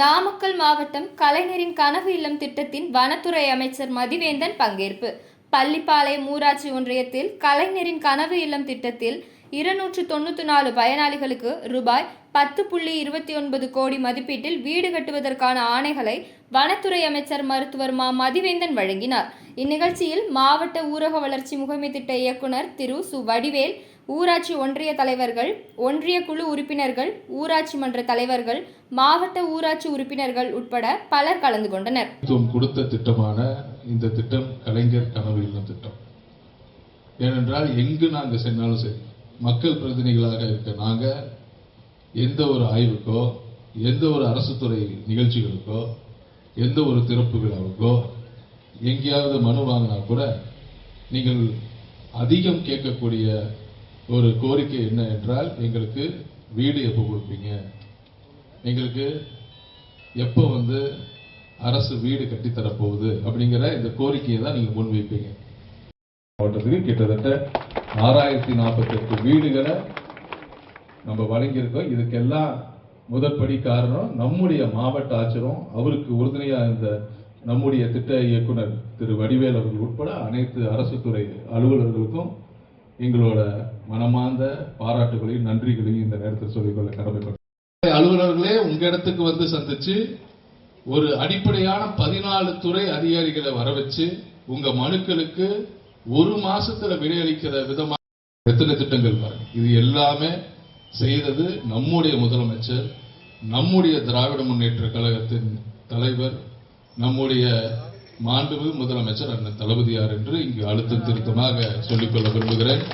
நாமக்கல் மாவட்டம் கலைஞரின் கனவு இல்லம் திட்டத்தின் வனத்துறை அமைச்சர் மதிவேந்தன் பங்கேற்பு. பள்ளிப்பாளையம் ஊராட்சி ஒன்றியத்தில் கலைஞரின் கனவு இல்லம் திட்டத்தில் இருநூற்று தொண்ணூற்றி நாலு பயனாளிகளுக்கு ரூபாய் பத்து புள்ளி இருபத்தி ஒன்பது கோடி மதிப்பீட்டில் வீடு கட்டுவதற்கான ஆணைகளை வனத்துறை அமைச்சர் மருத்துவர் மா. மதிவேந்தன் வழங்கினார். இந்நிகழ்ச்சியில் மாவட்ட ஊரக வளர்ச்சி முகமை திட்ட இயக்குனர் திரு. சு. வடிவேல் ஊராட்சி ஒன்றிய தலைவர்கள் ஒன்றிய குழு உறுப்பினர்கள் ஊராட்சி மன்ற தலைவர்கள் மாவட்ட ஊராட்சி உறுப்பினர்கள் உட்பட பலர் கலந்து கொண்டனர். கொடுத்த திட்டமான இந்த திட்டம் கலைஞர் கனவு இல்லம் திட்டம். ஏனென்றால் எங்கு நாங்கள் சென்றாலும் சரி மக்கள் பிரதிநிதிகளாக இருக்க நாங்கள் எந்த ஒரு ஆய்வுக்கோ எந்த ஒரு அரசு துறை நிகழ்ச்சிகளுக்கோ எந்த ஒரு திறப்பு விழாவுக்கோ எங்கேயாவது மனு வாங்கினா கூட நீங்கள் அதிகம் கேட்கக்கூடிய ஒரு கோரிக்கை என்ன என்றால் எங்களுக்கு வீடு எப்போ கொடுப்பீங்க? எங்களுக்கு எப்போ வந்து அரசு வீடு கட்டித்தரப் போகுது அப்படிங்கிற இந்த கோரிக்கையை தான் நீங்கள் முன்வைப்பீங்க. மாவட்டத்துக்கு கிட்டத்தட்ட ஆறாயிரத்தி நாற்பத்தெட்டு வீடுகளை நம்ம வழங்கியிருக்கோம். இதுக்கெல்லாம் முதற்படி காரணம் நம்முடைய மாவட்ட ஆட்சியரும் அவருக்கு உறுதுணையாக இருந்த நம்முடைய திட்ட இயக்குனர் திரு வடிவேல் அவர்கள் உட்பட அனைத்து அரசு துறை அலுவலர்களுக்கும் எங்களோட மனமார்ந்த பாராட்டுகளையும் நன்றிகளையும் இந்த நேரத்தில் சொல்லிக்கொள்ள கடமைப்பட்ட அலுவலர்களே உங்க இடத்துக்கு வந்து சந்திச்சு ஒரு அடிப்படையான பதினாலு துறை அதிகாரிகளை வர வச்சு உங்க மனுக்களுக்கு ஒரு மாசத்துல விடையளிக்கிற விதமா எத்தனை திட்டங்கள் பாருங்க. இது எல்லாமே செய்தது நம்முடைய முதலமைச்சர் நம்முடைய திராவிட முன்னேற்ற கழகத்தின் தலைவர் நம்முடைய மாண்புமிகு முதலமைச்சர் அண்ணன் தளபதியார் என்று இங்கு அழுத்தம் திருத்தமாக சொல்லிக்கொள்ள விரும்புகிறேன்.